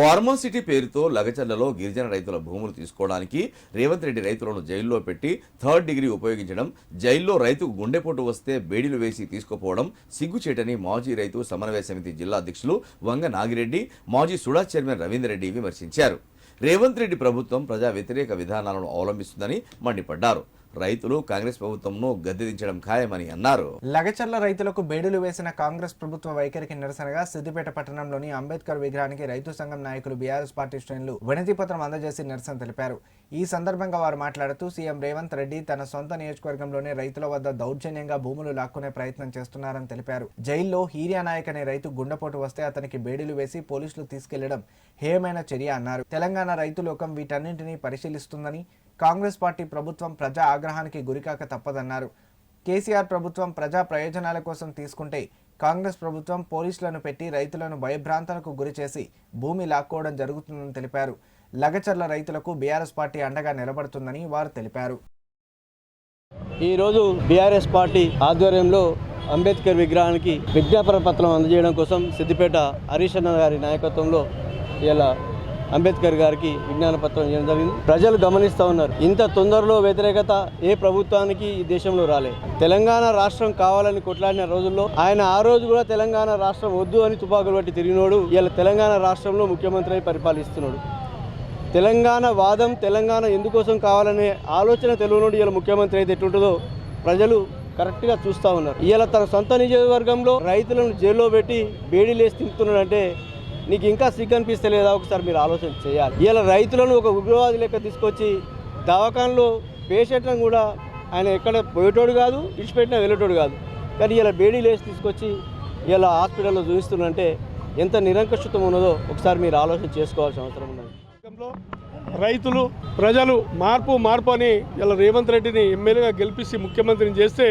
ఫార్మోసిటీ పేరుతో లగచర్లలో గిరిజన రైతుల భూములు తీసుకోవడానికి రేవంత్ రెడ్డి రైతులను జైల్లో పెట్టి థర్డ్ డిగ్రీ ఉపయోగించడం జైల్లో రైతుకు గుండెపోటు వస్తే బేడీలు వేసి తీసుకుపోవడం సిగ్గుచేటని మాజీ రైతు సమన్వయ సమితి జిల్లా అధ్యక్షులు వంగ నాగిరెడ్డి మాజీ సుడా చైర్మన్ రవీందర్ రెడ్డి విమర్శించారు. రేవంత్ రెడ్డి ప్రభుత్వం ప్రజా వ్యతిరేక విధానాలను అవలంబిస్తుందని మండిపడ్డారు. రైతులు కాంగ్రెస్ ప్రభుత్వంను గద్దెదించడం ఖాయమని అన్నారు. లగచర్ల రైతులకు బేడులు వేసిన కాంగ్రెస్ ప్రభుత్వ వైఖరికి నిరసనగా సిద్దిపేట పట్టణంలోని అంబేద్కర్ విగ్రహానికి రైతు సంఘం నాయకులు బీఆర్ఎస్ పార్టీ శ్రేణులు వినతి పత్రం అందజేసి నిరసన తెలిపారు. ఈ సందర్భంగా వారు మాట్లాడుతూ సీఎం రేవంత్ రెడ్డి తన సొంత నియోజకవర్గంలోనే రైతుల వద్ద దౌర్జన్యంగా భూములు లాక్కునే ప్రయత్నం చేస్తున్నారని తెలిపారు. జైల్లో హీరియా నాయక్ అనే రైతు గుండెపోటు వస్తే అతనికి బేడీలు వేసి పోలీసులు తీసుకెళ్ళడం హేయమైన చర్య అన్నారు. తెలంగాణ రైతు లోకం వీటన్నింటినీ పరిశీలిస్తుందని కాంగ్రెస్ పార్టీ ప్రభుత్వం ప్రజా ఆగ్రహానికి గురికాక తప్పదన్నారు. కేసీఆర్ ప్రభుత్వం ప్రజా ప్రయోజనాల కోసం తీసుకుంటే కాంగ్రెస్ ప్రభుత్వం పోలీసులను పెట్టి రైతులను భయభ్రాంతలకు గురి చేసి భూమి లాక్కోవడం జరుగుతుందని తెలిపారు. లగచర్ల రైతులకు బీఆర్ఎస్ పార్టీ అండగా నిలబడుతుందని వారు తెలిపారు. ఈరోజు బీఆర్ఎస్ పార్టీ ఆధ్వర్యంలో అంబేద్కర్ విగ్రహానికి విజ్ఞాపన పత్రం అందజేయడం కోసం సిద్దిపేట హరీష్ అన్న గారి నాయకత్వంలో ఇలా అంబేద్కర్ గారికి విజ్ఞాన పత్రం ఇవ్వడం జరిగింది. ప్రజలు గమనిస్తూ ఉన్నారు. ఇంత తొందరలో వ్యతిరేకత ఏ ప్రభుత్వానికి ఈ దేశంలో రాలే. తెలంగాణ రాష్ట్రం కావాలని కొట్లాడిన రోజుల్లో ఆయన ఆ రోజు కూడా తెలంగాణ రాష్ట్రం వద్దు అని తుపాకులు పట్టి తిరిగినోడు. ఇలా తెలంగాణ రాష్ట్రంలో ముఖ్యమంత్రి అయి పరిపాలిస్తున్నాడు. తెలంగాణ వాదం తెలంగాణ ఎందుకోసం కావాలనే ఆలోచన తెలుగునోడు ఇలా ముఖ్యమంత్రి అయితే ఎట్లుంటుందో ప్రజలు కరెక్ట్గా చూస్తూ ఉన్నారు. ఇలా తన సొంత నియోజకవర్గంలో రైతులను జైల్లో పెట్టి బేడీలేసి తింపుతున్నాడంటే నీకు ఇంకా సిగ్గు అనిపిస్తలేదా ఒకసారి మీరు ఆలోచన చేయాలి. ఇలా రైతులను ఒక ఉగ్రవాది లెక్క తీసుకొచ్చి దవాఖానలో పేషెంట్లను కూడా ఆయన ఎక్కడ పోయేటోడు కాదు ఇడిచిపెట్టినా వెళ్ళేటోడు కాదు. కానీ ఇలా బేడీలేసి తీసుకొచ్చి ఇలా హాస్పిటల్లో చూపిస్తున్నంటే ఎంత నిరంకషితం ఉన్నదో ఒకసారి మీరు ఆలోచన చేసుకోవాల్సిన అవసరం ఉన్నది. రైతులు ప్రజలు మార్పు మార్పు అని ఇలా రేవంత్ రెడ్డిని ఎమ్మెల్యేగా గెలిపించి ముఖ్యమంత్రిని చేస్తే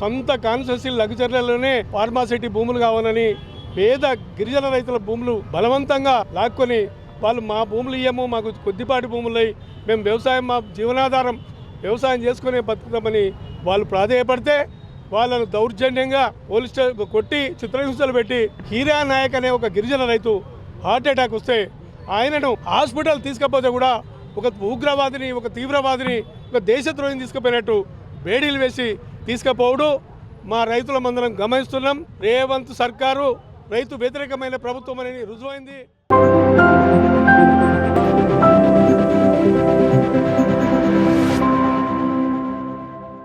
సొంత కాన్స్టిట్యూన్సీ లగ్జర్లలోనే ఫార్మాసిటీ భూములు కావాలని పేద గిరిజన రైతుల భూములు బలవంతంగా లాక్కొని వాళ్ళు మా భూములు ఇయ్యము మాకు కొద్దిపాటి భూములు మేము వ్యవసాయం మా జీవనాధారం వ్యవసాయం చేసుకునే బతుకుతామని వాళ్ళు ప్రాధేయపడితే వాళ్ళను దౌర్జన్యంగా పోలీస్ కొట్టి చిత్రహింసలు పెట్టి హీరా నాయక్ అనే ఒక గిరిజన రైతు హార్ట్ అటాక్ వస్తే ఆయనను హాస్పిటల్ తీసుకపోతే కూడా ఒక ఉగ్రవాదిని ఒక తీవ్రవాదిని ఒక దేశద్రోహిని తీసుకుపోయినట్టు బేడీలు వేసి తీసుకుపోవడు. మా రైతుల మందరం గమనిస్తున్నాం. రేవంత్ సర్కారు రైతు వ్యతిరేకమైన ప్రభుత్వం అనేది రుజువైంది.